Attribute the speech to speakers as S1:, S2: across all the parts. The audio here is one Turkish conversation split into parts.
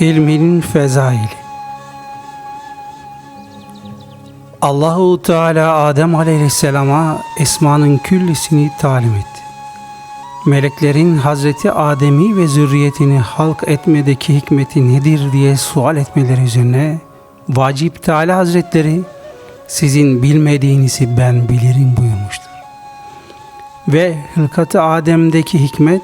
S1: İlminin fezaili Allahu Teala Adem Aleyhisselam'a esmanın küllisini talim etti. Meleklerin Hazreti Adem'i ve zürriyetini halk etmedeki hikmeti nedir diye sual etmeleri üzerine Vacip Teala Hazretleri sizin bilmediğinizi ben bilirim buyurmuştur. Ve hılkatı Adem'deki hikmet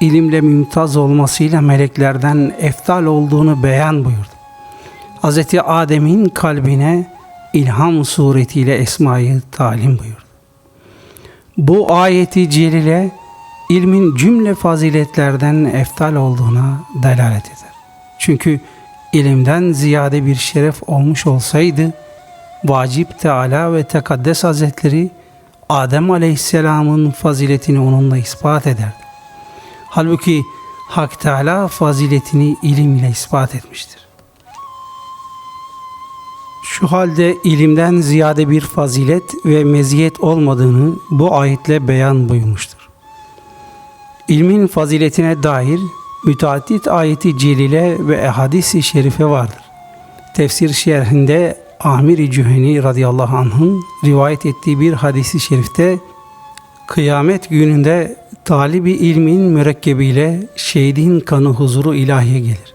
S1: ilimle mümtaz olmasıyla meleklerden eftal olduğunu beyan buyurdu. Hz. Adem'in kalbine ilham suretiyle esmayı talim buyurdu. Bu ayeti celile ilmin cümle faziletlerden eftal olduğuna delalet eder. Çünkü ilimden ziyade bir şeref olmuş olsaydı, Vacip Teala ve Tekaddes Hazretleri Adem Aleyhisselam'ın faziletini onunla ispat ederdi. Halbuki Hak Teala faziletini ilim ile ispat etmiştir. Şu halde ilimden ziyade bir fazilet ve meziyet olmadığını bu ayetle beyan buyurmuştur. İlmin faziletine dair müteaddit ayeti celile ve hadis-i şerife vardır. Tefsir şerhinde Amir-i Cüheni radıyallahu anh'ın rivayet ettiği bir hadisi şerifte kıyamet gününde talibi ilmin mürekkebiyle şehidin kanı huzuru ilahiye gelir.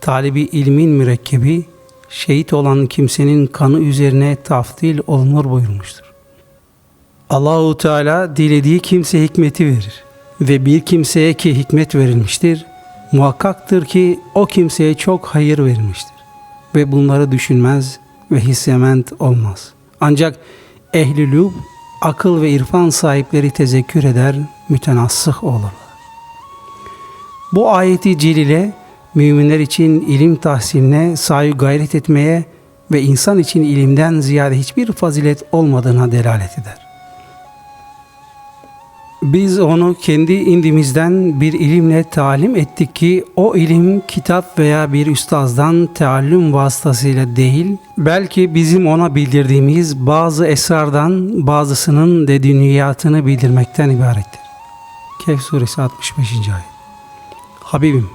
S1: Talibi ilmin mürekkebi şehit olan kimsenin kanı üzerine taftil olunur buyurmuştur. Allahu Teala dilediği kimse hikmeti verir ve bir kimseye ki hikmet verilmiştir, muhakkaktır ki o kimseye çok hayır verilmiştir ve bunları düşünmez ve hissement olmaz. Ancak ehli lüb, akıl ve irfan sahipleri tezekkür eder, mütenassıh olurlar. Bu ayeti celile müminler için ilim tahsiline sahi gayret etmeye ve insan için ilimden ziyade hiçbir fazilet olmadığına delalet eder. Biz onu kendi indimizden bir ilimle talim ettik ki o ilim kitap veya bir üstazdan teallüm vasıtasıyla değil, belki bizim ona bildirdiğimiz bazı esrardan bazısının de dünyatını bildirmekten ibarettir. Kehf suresi 65. ayet. Habibim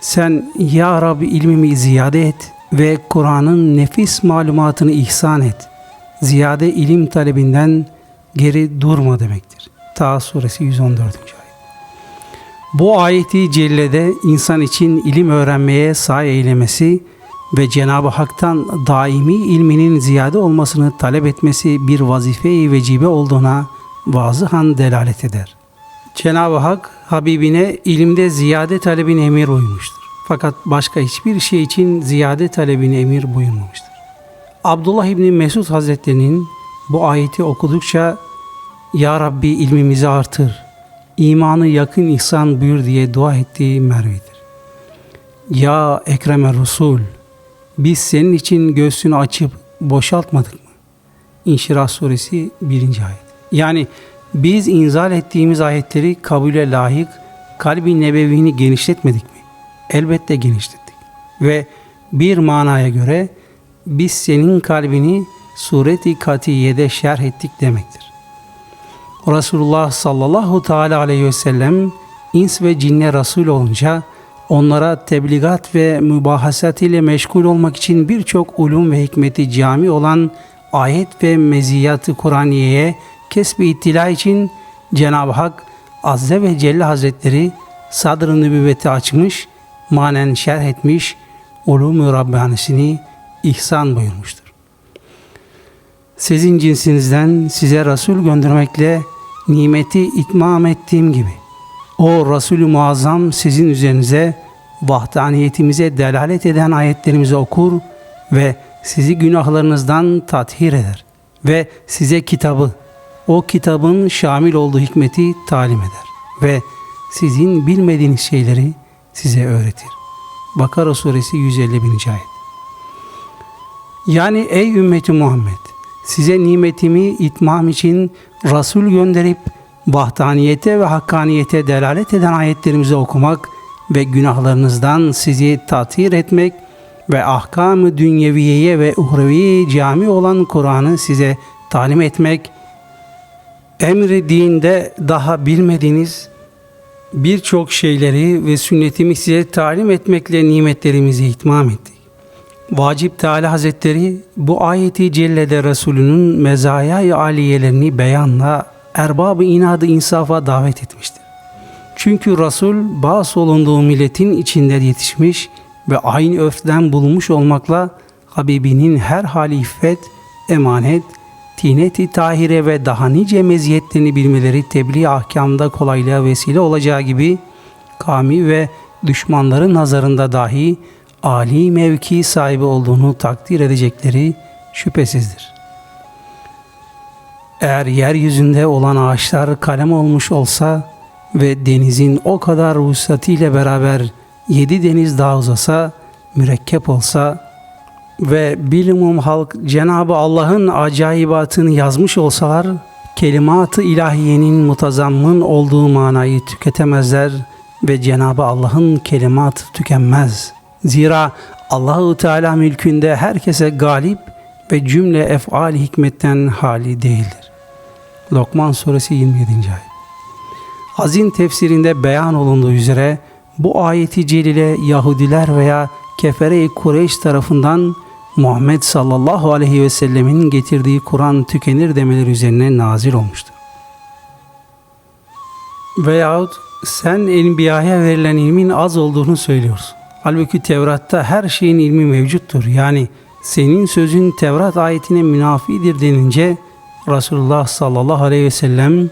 S1: sen ya Rabbi ilmimi ziyade et ve Kur'an'ın nefis malumatını ihsan et. Ziyade ilim talebinden geri durma demektir. Ta suresi 114. ayet. Bu ayeti cellede insan için ilim öğrenmeye sahi eylemesi ve Cenab-ı Hak'tan daimi ilminin ziyade olmasını talep etmesi bir vazife-i vecibe olduğuna vazıhan delalet eder. Cenab-ı Hak Habibine ilimde ziyade talebini emir uymuştur. Fakat başka hiçbir şey için ziyade talebini emir buyurmamıştır. Abdullah İbni Mesud Hazretleri'nin bu ayeti okudukça Ya Rabbi ilmimizi artır, imanı yakın ihsan buyur diye dua ettiği mervedir. Ya Ekrem Resul, biz senin için göğsünü açıp boşaltmadık mı? İnşirah suresi 1. ayet. Yani biz inzal ettiğimiz ayetleri kabule layık kalbi nebevini genişletmedik mi? Elbette genişlettik. Ve bir manaya göre biz senin kalbini sureti katiyede şerh ettik demektir. Resulullah sallallahu teala aleyhi ve sellem ins ve cinne Resul olunca onlara tebligat ve mübahasat ile meşgul olmak için birçok ulum ve hikmeti cami olan ayet ve meziyatı Kur'aniye'ye kesbi ittila için Cenab-ı Hak Azze ve Celle Hazretleri sadr-ı nübüvveti açmış, manen şerh etmiş, ulum-u Rabbanisini ihsan buyurmuştur. Sizin cinsinizden size Resul göndermekle nimeti itmam ettiğim gibi o Resulü Muazzam sizin üzerinize vahdaniyetimize delalet eden ayetlerimizi okur ve sizi günahlarınızdan tathir eder ve size kitabı o kitabın şamil olduğu hikmeti talim eder ve sizin bilmediğiniz şeyleri size öğretir. Bakara suresi 151. ayet. Yani ey ümmeti Muhammed size nimetimi itmam için Resul gönderip vahdaniyete ve hakkaniyete delalet eden ayetlerimizi okumak ve günahlarınızdan sizi tatir etmek ve ahkam-ı dünyeviyeye ve uhrevi cami olan Kur'an'ı size talim etmek emri dinde daha bilmediğiniz birçok şeyleri ve sünnetimi size talim etmekle nimetlerimizi itmam ettik. Vacip Teala Hazretleri bu ayeti cellede Resulünün mezaya aliyelerini beyanla erbab-ı inadı insafa davet etmiştir. Çünkü Resul bağış olunduğu milletin içinde yetişmiş ve aynı örften bulunmuş olmakla Habibinin her hali iffet, emanet, tineti tahire ve daha nice meziyetlerini bilmeleri tebliğ ahkamda kolaylığa vesile olacağı gibi kami ve düşmanların nazarında dahi âli mevki sahibi olduğunu takdir edecekleri şüphesizdir. Eğer yeryüzünde olan ağaçlar kalem olmuş olsa ve denizin o kadar ruhsatiyle beraber yedi deniz daha uzasa, mürekkep olsa ve bilimum halk Cenabı Allah'ın acayibatını yazmış olsalar, kelimat-ı ilahiyenin mutazammın olduğu manayı tüketemezler ve Cenabı Allah'ın kelimatı tükenmez. Zira Allahu Teala mülkünde herkese galip ve cümle ef'al hikmetten hali değildir. Lokman suresi 27. ayet. Hazin tefsirinde beyan olunduğu üzere bu ayeti celile Yahudiler veya Kefere-i Kureyş tarafından Muhammed sallallahu aleyhi ve sellemin getirdiği Kur'an tükenir demeleri üzerine nazil olmuştur. Veyahut sen Enbiya'ya verilen ilmin az olduğunu söylüyorsun. Halbuki Tevrat'ta her şeyin ilmi mevcuttur. Yani senin sözün Tevrat ayetine münafidir denince Resulullah sallallahu aleyhi ve sellem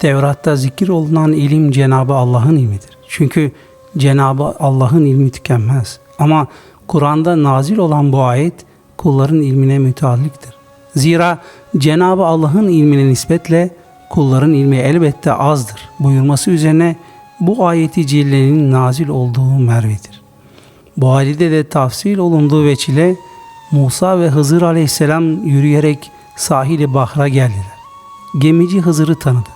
S1: Tevrat'ta zikir olunan ilim Cenabı Allah'ın ilmidir. Çünkü Cenabı Allah'ın ilmi tükenmez. Ama Kur'an'da nazil olan bu ayet kulların ilmine müteallıktır. Zira Cenabı Allah'ın ilmine nispetle kulların ilmi elbette azdır buyurması üzerine bu ayeti cillenin nazil olduğu mervedir. Bu halde de tafsil olunduğu veçile Musa ve Hızır aleyhisselam yürüyerek sahili Bahr'a geldiler. Gemici Hızır'ı tanıdı.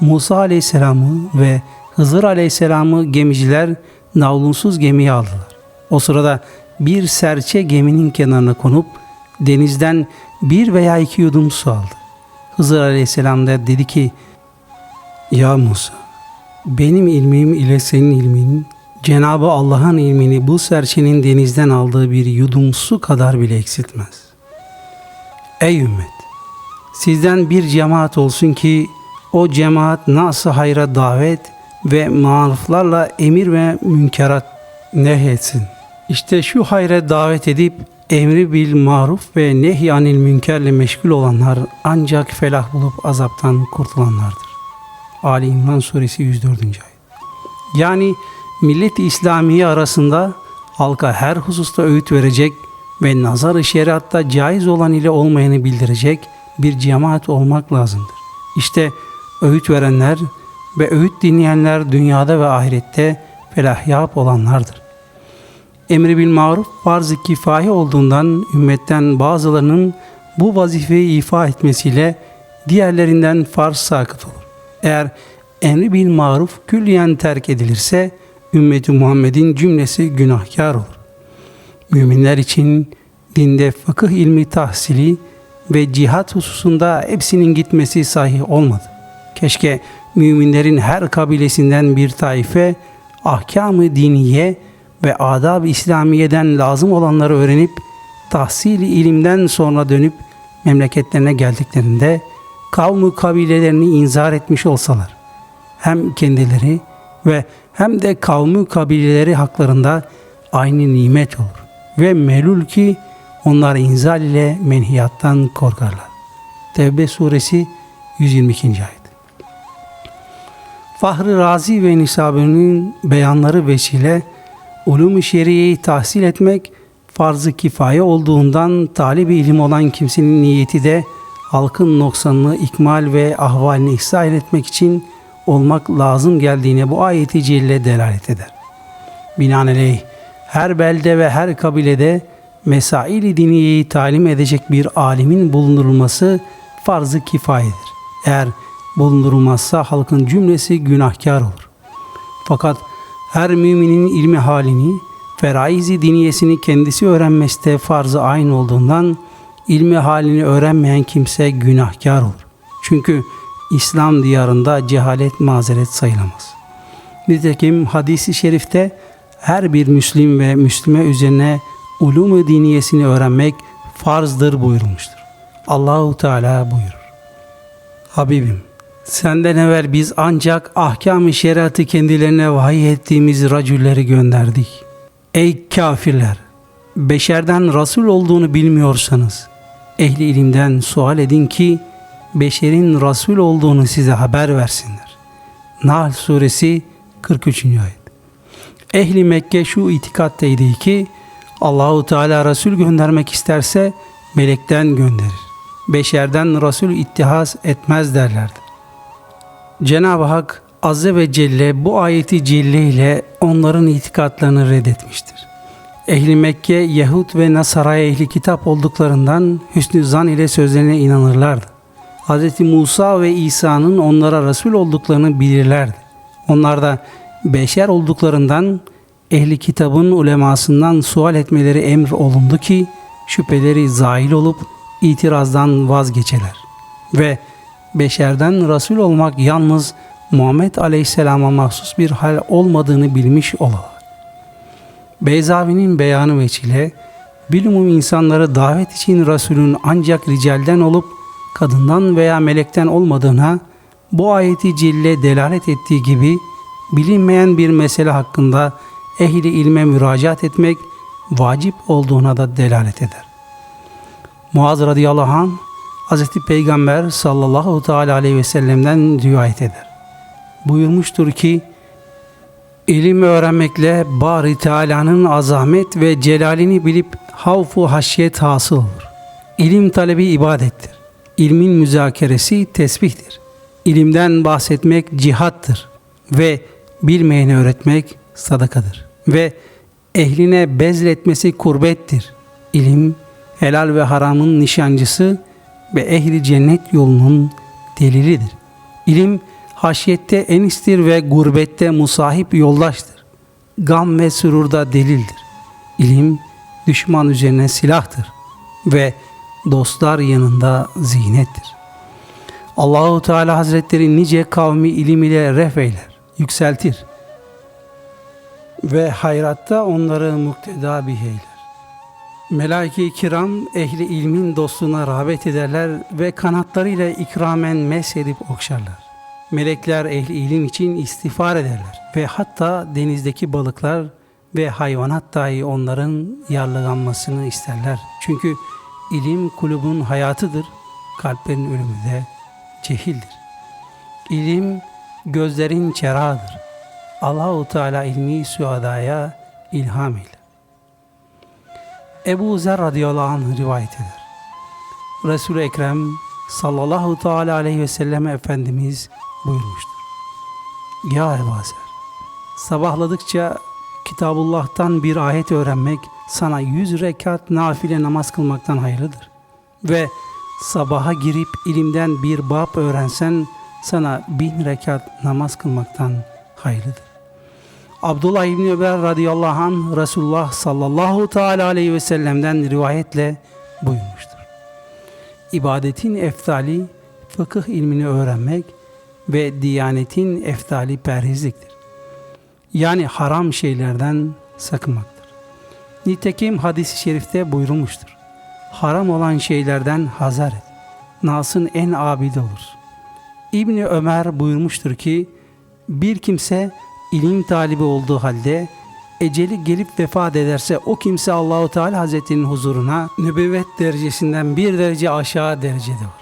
S1: Musa aleyhisselamı ve Hızır aleyhisselamı gemiciler navlunsuz gemiye aldılar. O sırada bir serçe geminin kenarına konup denizden bir veya iki yudum su aldı. Hızır aleyhisselam da dedi ki Ya Musa benim ilmim ile senin ilmin Cenabı Allah'ın ilmini bu serçenin denizden aldığı bir yudum su kadar bile eksiltmez. Ey ümmet! Sizden bir cemaat olsun ki o cemaat nasıl hayra davet ve maruflarla emir ve münkerat nehyetsin. İşte şu hayre davet edip emri bil maruf ve nehyanil münkerle meşgul olanlar ancak felah bulup azaptan kurtulanlardır. Ali İmran suresi 104. ayet. Yani millet-i İslamiye arasında halka her hususta öğüt verecek ve nazar-ı şeriatta caiz olan ile olmayanı bildirecek bir cemaat olmak lazımdır. İşte öğüt verenler ve öğüt dinleyenler dünyada ve ahirette felahyap olanlardır. Emri bil maruf farz-ı kifaye olduğundan ümmetten bazılarının bu vazifeyi ifa etmesiyle diğerlerinden farz sakıt olur. Eğer emri bil maruf külliyen terk edilirse ümmeti Muhammed'in cümlesi günahkar olur. Müminler için dinde fıkıh ilmi tahsili ve cihat hususunda hepsinin gitmesi sahih olmadı. Keşke müminlerin her kabilesinden bir taife ahkamı diniye ve adab-ı İslamiye'den lazım olanları öğrenip tahsili ilimden sonra dönüp memleketlerine geldiklerinde kavmi kabilelerini inzar etmiş olsalar hem kendileri ve hem de kavmi kabileleri haklarında aynı nimet olur ve melul ki onlar inzal ile menhiyattan korkarlar. Tevbe suresi 122. ayet. Fahri Razi ve Nisabi'nin beyanları vesile ulum-u şeriyeyi tahsil etmek farz-ı kifaye olduğundan talibi ilim olan kimsenin niyeti de halkın noksanını ikmal ve ahvalini ihsal etmek için olmak lazım geldiğine bu ayeti celle delalet eder. Binaenaleyh her belde ve her kabilede mesail-i diniyeyi talim edecek bir alimin bulundurulması farz-ı kifayedir. Eğer bulundurulmazsa halkın cümlesi günahkar olur. Fakat her müminin ilmi halini, feraizi diniyesini kendisi öğrenmesi de farz-ı aynı olduğundan ilmi halini öğrenmeyen kimse günahkar olur. Çünkü İslam diyarında cehalet mazeret sayılamaz. Nitekim hadisi şerifte her bir Müslim ve Müslüme üzerine ulum-u diniyesini öğrenmek farzdır buyurmuştur. Allahu Teala buyurur. Habibim, senden evvel biz ancak ahkam-ı şeriatı kendilerine vahiy ettiğimiz racülleri gönderdik. Ey kafirler! Beşerden Resul olduğunu bilmiyorsanız, ehli ilimden sual edin ki, beşerin Resul olduğunu size haber versinler. Nahl suresi 43. ayet. Ehli Mekke şu itikatteydi ki Allahu Teala Resul göndermek isterse melekten gönderir. Beşerden Resul ittihaz etmez derlerdi. Cenab-ı Hak Azze ve Celle bu ayeti celle ile onların itikatlarını reddetmiştir. Ehli Mekke, Yahud ve Nasara'ya ehli kitap olduklarından hüsnü zan ile sözlerine inanırlardı. Hz. Musa ve İsa'nın onlara Resul olduklarını bilirlerdi. Onlar da beşer olduklarından ehli kitabın ulemasından sual etmeleri emr olundu ki şüpheleri zahil olup itirazdan vazgeçeler. Ve beşerden Resul olmak yalnız Muhammed Aleyhisselam'a mahsus bir hal olmadığını bilmiş olalar. Beyzavi'nin beyanı veçile bilumum insanları davet için Resulün ancak ricalden olup kadından veya melekten olmadığına bu ayeti cille delalet ettiği gibi bilinmeyen bir mesele hakkında ehli ilme müracaat etmek vacip olduğuna da delalet eder. Muaz radıyallahu anh Hz. Peygamber sallallahu teala aleyhi ve sellem'den rivayet eder. Buyurmuştur ki İlim öğrenmekle Bari Teala'nın azamet ve celalini bilip havfu haşyet hasıl olur. İlim talebi ibadettir. İlmin müzakeresi tesbihtir. İlimden bahsetmek cihattır ve bilmeyeni öğretmek sadakadır. Ve ehline bezletmesi kurbettir. İlim helal ve haramın nişancısı ve ehli cennet yolunun delilidir. İlim haşyette enistir ve gurbette musahip yoldaştır. Gam ve sürurda delildir. İlim düşman üzerine silahtır ve dostlar yanında zinettir. Allahu Teala Hazretleri nice kavmi ilim ile ref eyler, yükseltir ve hayratta onları mukteda biheyler. Melaike-i kiram ehli ilmin dostluğuna rağbet ederler ve kanatlarıyla ikramen mesedip okşarlar. Melekler ehli ilim için istiğfar ederler ve hatta denizdeki balıklar ve hayvanat dahi onların yarlıganmasını isterler. Çünkü ilim kulubun hayatıdır, kalplerin ölümü de cehildir. İlim gözlerin çerağıdır. Allahu Teala ilmi suadaya ilham eyler. Ebu Zer radıyallahu anh rivayet eder. Resul-i Ekrem sallallahu teala aleyhi ve sellem Efendimiz buyurmuştur. Ya Ebu Zer, sabahladıkça Kitabullah'tan bir ayet öğrenmek sana yüz rekat nafile namaz kılmaktan hayırlıdır. Ve sabaha girip ilimden bir bab öğrensen sana bin rekat namaz kılmaktan hayırlıdır. Abdullah İbni Ömer radıyallahu anh Resulullah sallallahu teala aleyhi ve sellem'den rivayetle buyurmuştur. İbadetin eftali fıkıh ilmini öğrenmek ve diyanetin eftali perhizliktir. Yani haram şeylerden sakınmaktır. Nitekim hadis-i şerifte buyurulmuştur. Haram olan şeylerden hazar et. Nasın en abidi olur. İbni Ömer buyurmuştur ki bir kimse ilim talibi olduğu halde eceli gelip vefat ederse o kimse Allahu Teala Hazretinin huzuruna nübüvvet derecesinden bir derece aşağı derecede var.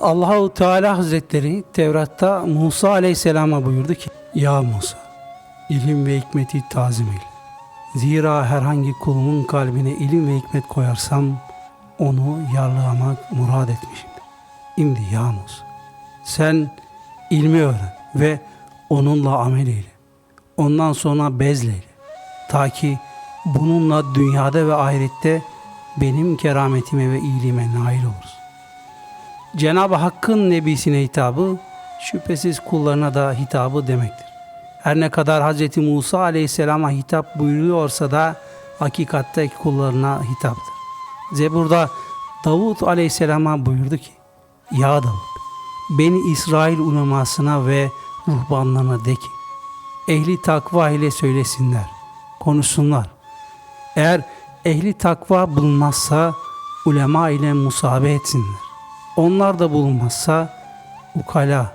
S1: Allahu Teala Hazretleri Tevrat'ta Musa Aleyhisselam'a buyurdu ki Ya Musa ilim ve hikmeti tazim eyle. Zira herhangi kulumun kalbine ilim ve hikmet koyarsam onu yarlılamak murad etmişimdir. İmdi ya Musa sen ilmi öğren ve onunla amel eyle. Ondan sonra bezleyle. Ta ki bununla dünyada ve ahirette benim kerametime ve iyiliğime nail oluruz. Cenab-ı Hakk'ın nebisine hitabı şüphesiz kullarına da hitabı demektir. Her ne kadar Hz. Musa aleyhisselama hitap buyuruyorsa da hakikatte kullarına hitaptır. Zebur'da Davut aleyhisselama buyurdu ki Ya Davut beni İsrail ulemasına ve ruhbanlarına de ki ehli takva ile söylesinler, konuşsunlar. Eğer ehli takva bulunmazsa ulema ile musabe etsinler. Onlar da bulunmazsa ukala,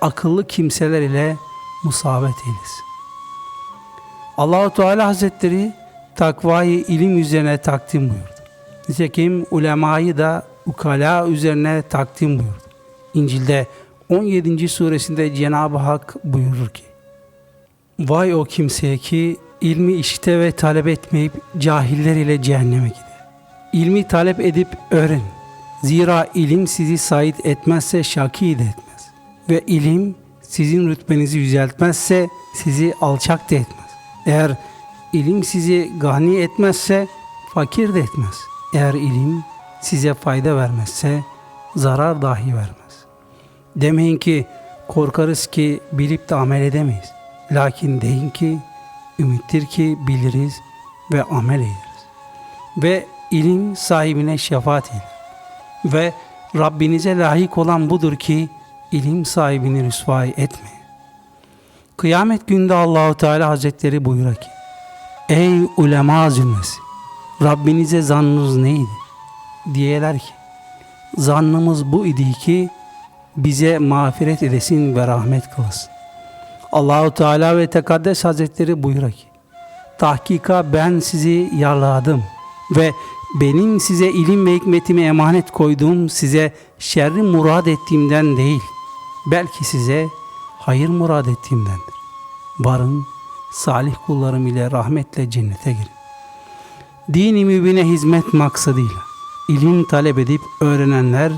S1: akıllı kimseler ile musabet eylesin. Allahu Teala Hazretleri takvayı ilim üzerine takdim buyurdu. Nitekim ulemayı da ukala üzerine takdim buyurdu. İncil'de 17. suresinde Cenab-ı Hak buyurur ki Vay o kimseye ki ilmi işite ve talep etmeyip cahiller ile cehenneme gider. İlmi talep edip öğrenin. Zira ilim sizi sait etmezse şaki de etmez. Ve ilim sizin rütbenizi yüceltmezse sizi alçak da etmez. Eğer ilim sizi gani etmezse fakir de etmez. Eğer ilim size fayda vermezse zarar dahi vermez. Demeyin ki korkarız ki bilip de amel edemeyiz. Lakin deyin ki ümittir ki biliriz ve amel ederiz. Ve ilim sahibine şefaat eder. Ve Rabbinize layık olan budur ki ilim sahibini rüsvay etmeyin. Kıyamet günde Allahu Teala Hazretleri buyurur ki Ey ulema zümresi Rabbinize zannınız neydi? Diyeler ki Zannımız bu idi ki bize mağfiret edesin ve rahmet kılasın. Allahu Teala ve Tekaddes Hazretleri buyurur ki Tahkika ben sizi yarladım ve benim size ilim ve hikmetimi emanet koyduğum size şerri murad ettiğimden değil belki size hayır murad ettiğimdendir. Varın salih kullarım ile rahmetle cennete girin. Dini mübine hizmet maksadıyla ilim talep edip öğrenenler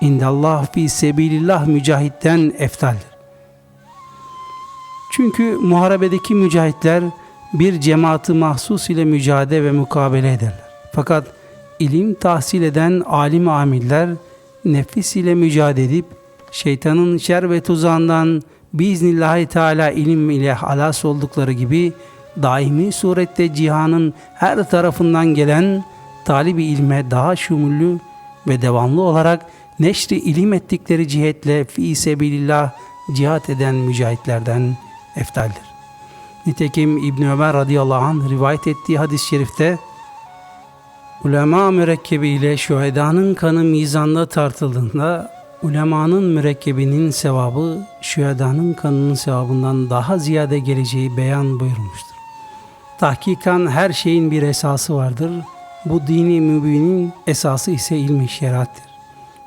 S1: indallah fi sebilillah mücahitten eftaldir. Çünkü muharebedeki mücahitler bir cemaati mahsus ile mücadele ve mukabele ederler. Fakat ilim tahsil eden alim amiller nefis ile mücadele edip şeytanın şer ve tuzağından biiznillahü teala ilim ile halas oldukları gibi daimi surette cihanın her tarafından gelen talibi ilme daha şumullü ve devamlı olarak neşri ilim ettikleri cihetle fi sebilillah cihat eden mücahitlerden eftaldir. Nitekim İbn Ömer radıyallahu anh rivayet ettiği hadis-i şerifte ulema mürekkebi ile şühedanın kanı mizanda tartıldığında ulemanın mürekkebinin sevabı şühedanın kanının sevabından daha ziyade geleceği beyan buyurmuştur. Tahkikan her şeyin bir esası vardır. Bu dini mübinin esası ise ilmi şeriattir.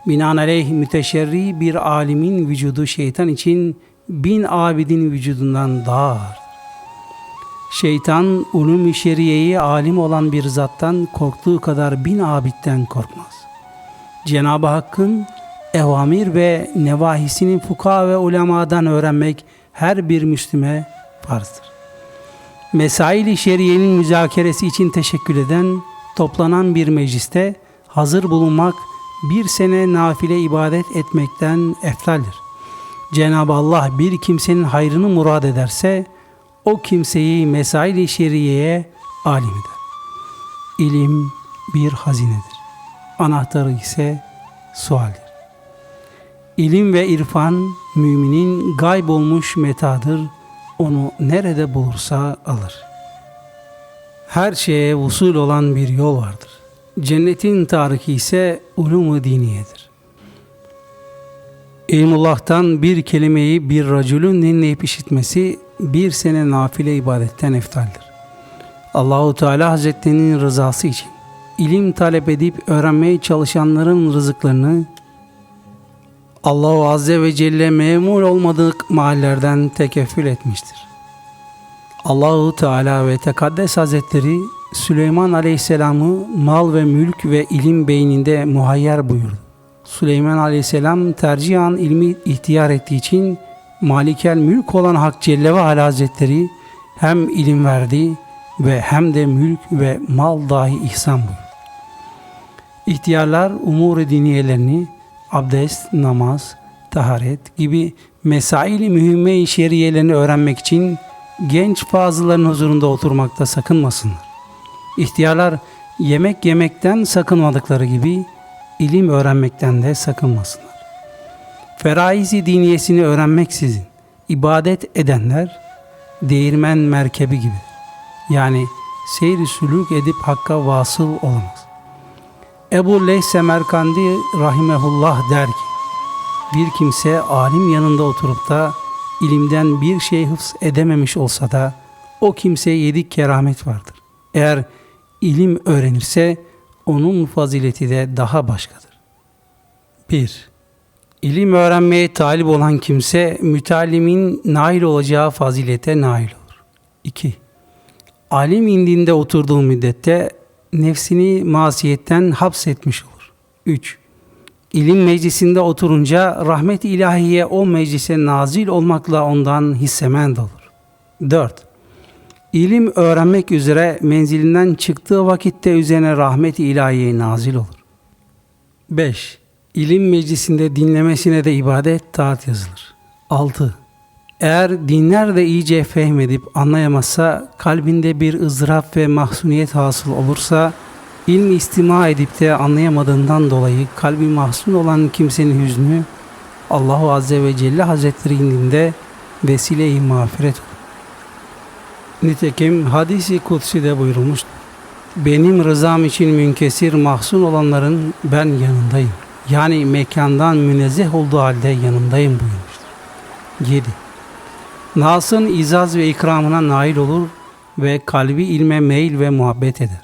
S1: Binaenaleyh müteşerri bir alimin vücudu şeytan için bin abidin vücudundan daha ağır. Şeytan ulum-i şeriyeyi alim olan bir zattan korktuğu kadar bin abitten korkmaz. Cenab-ı Hakk'ın evamir ve nevahisini fuka ve ulemadan öğrenmek her bir Müslüme farzdır. Mesail-i şeriyenin müzakeresi için teşekkür eden, toplanan bir mecliste hazır bulunmak, bir sene nafile ibadet etmekten eftaldir. Cenab-ı Allah bir kimsenin hayrını murad ederse, o kimseyi mesail-i şeriyeye alim eder. İlim bir hazinedir. Anahtarı ise sualdir. İlim ve irfan müminin gayb olmuş metadır. Onu nerede bulursa alır. Her şeye usul olan bir yol vardır. Cennetin tariki ise ulum-u diniyedir. İlmullah'tan bir kelimeyi bir racülün dinleyip işitmesi bir sene nafile ibadetten eftaldir. Allahu Teala Hazretlerinin rızası için ilim talep edip öğrenmeye çalışanların rızıklarını Allahu Azze ve Celle memur olmadık mahallerden tekeffül etmiştir. Allahu Teala ve Tekaddes Hazretleri Süleyman Aleyhisselam'ı mal ve mülk ve ilim beyninde muhayyer buyurdu. Süleyman Aleyhisselam tercihan ilmi ihtiyar ettiği için Malikel mülk olan Hak Celle ve Ala Hazretleri hem ilim verdi ve hem de mülk ve mal dahi ihsan buyurdu. İhtiyarlar umur diniyelerini abdest, namaz, taharet gibi mesaili mühimme-i şeriyelerini öğrenmek için genç fazlaların huzurunda oturmakta sakınmasınlar. İhtiyarlar yemek yemekten sakınmadıkları gibi ilim öğrenmekten de sakınmasınlar. Feraizi diniyesini öğrenmeksizin ibadet edenler değirmen merkebi gibi. Yani seyri sülük edip hakka vasıl olamaz. Ebu Leyh Semerkandi rahimehullah der ki, bir kimse alim yanında oturup da ilimden bir şey hıfz edememiş olsa da o kimseye yedik keramet vardır. Eğer ilim öğrenirse onun fazileti de daha başkadır. 1. İlim öğrenmeye talip olan kimse mütallimin nail olacağı fazilete nail olur. 2. Alim indinde oturduğu müddette nefsini masiyetten hapsetmiş olur. 3. İlim meclisinde oturunca rahmet ilahiye o meclise nazil olmakla ondan hissemend olur. 4. İlim öğrenmek üzere menzilinden çıktığı vakitte üzerine rahmet ilahiye nazil olur. 5. İlim meclisinde dinlemesine de ibadet, taat yazılır. 6. Eğer dinler de iyice fehmedip anlayamazsa, kalbinde bir ızdırap ve mahzuniyet hasıl olursa, ilmi istima edip de anlayamadığından dolayı kalbi mahzun olan kimsenin hüznü, Allahu Azze ve Celle Hazretleri indinde vesile-i mağfiret. Nitekim hadisi kutsi de buyurulmuştur. Benim rızam için münkesir mahzun olanların ben yanındayım. Yani mekandan münezzeh olduğu halde yanındayım buyurmuştur. 7. Nas'ın izaz ve ikramına nail olur ve kalbi ilme meyil ve muhabbet eder.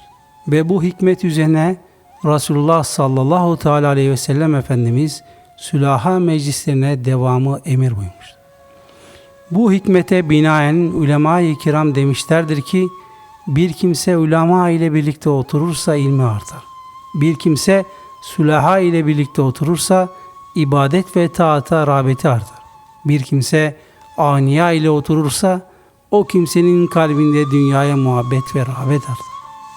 S1: Ve bu hikmet üzerine Resulullah sallallahu teala aleyhi ve sellem Efendimiz sülaha meclislerine devamı emir buyurmuştur. Bu hikmete binaen ulema-i kiram demişlerdir ki bir kimse ulema ile birlikte oturursa ilmi artar. Bir kimse sülaha ile birlikte oturursa ibadet ve taata rağbeti artar. Bir kimse aniya ile oturursa o kimsenin kalbinde dünyaya muhabbet ve rağbet artar.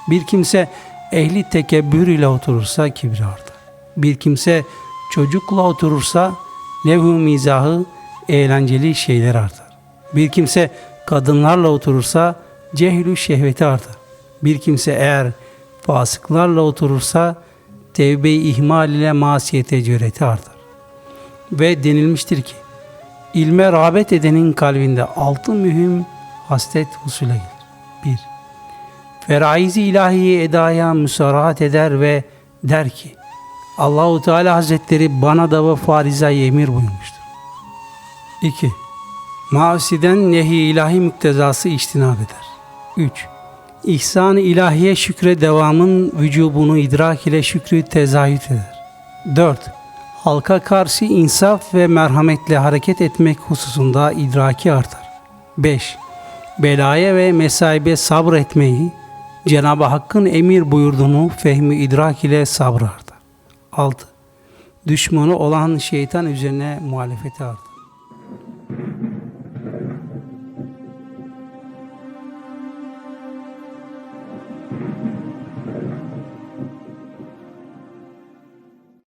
S1: Bir kimse ehli tekebbür ile oturursa kibri artar. Bir kimse çocukla oturursa levh mizahı eğlenceli şeyler artar. Bir kimse kadınlarla oturursa cehlü şehveti artar. Bir kimse eğer fasıklarla oturursa tevbe-i ihmal ile masiyete cüreti artar. Ve denilmiştir ki ilme rağbet edenin kalbinde altı mühim haslet husule gelir. 1. Feraizi ilahiye edaya müsarahat eder ve der ki Allahu Teala Hazretleri bana da bu farizayı emir buyurmuştur. 2. Masiden nehi ilahi muktezası içtinab eder. 3. İhsan-ı ilahiye şükre devamın vücubunu idrak ile şükrü tezahüt eder. 4. Halka karşı insaf ve merhametle hareket etmek hususunda idraki artar. 5. Belaya ve mesaibe sabretmeyi, Cenab-ı Hakk'ın emir buyurduğunu fehmi idrak ile sabrı artar. 6. Düşmanı olan şeytan üzerine muhalefeti artar.